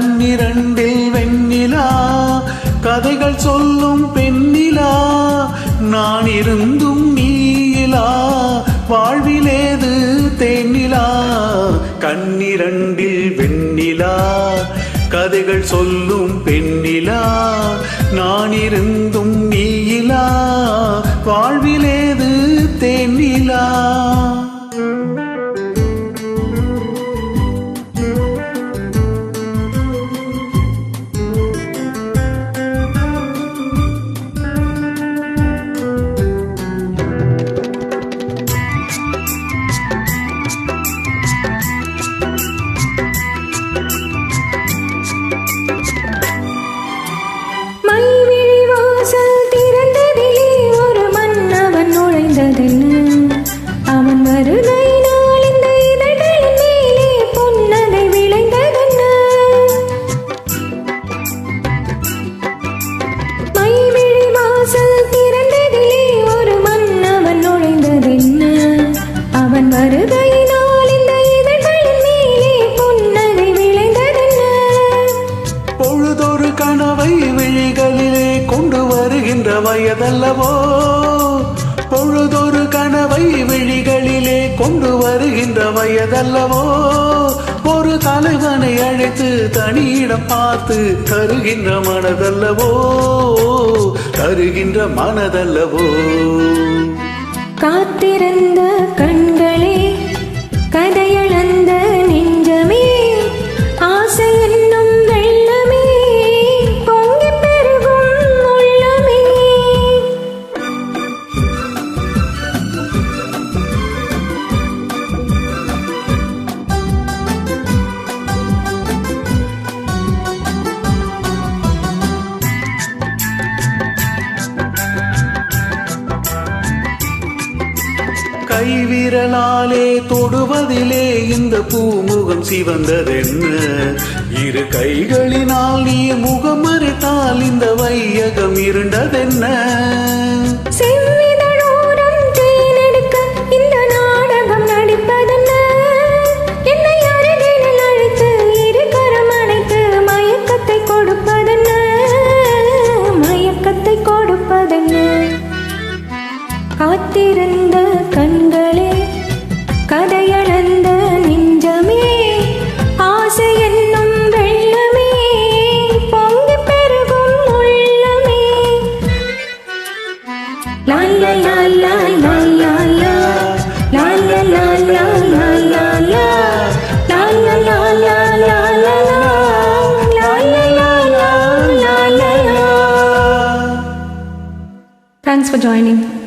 கண்ணிரண்டில் வெண்ணிலா கதைகள் சொல்லும் பெண்ணிலா நான் இருந்தும் நீயிலா வாழ்விலேது தேனிலா கண்ணிரண்டில் வெண்ணிலா கதைகள் சொல்லும் பெண்ணிலா நான் இருந்தும் நீயிலா வாழ்விலேது தேனிலா வயதல்லவோ பொழுதொரு கனவை விழிகளிலே கொண்டு வருகின்ற வயதல்லவோ? ஒரு தலைவனை அழைத்து தனியிடம் பார்த்து தருகின்ற மனதல்லவோ? தருகின்ற மனதல்லவோ? காத்திருந்த கண்கள் கைவிரலாலே தொடுவதிலே இந்த பூமுகம் சிவந்ததென்ன இரு கைகளினால் நீ முகம் மறுத்தால் இந்த வையகம் இருண்டதென்ன? Thanks for joining.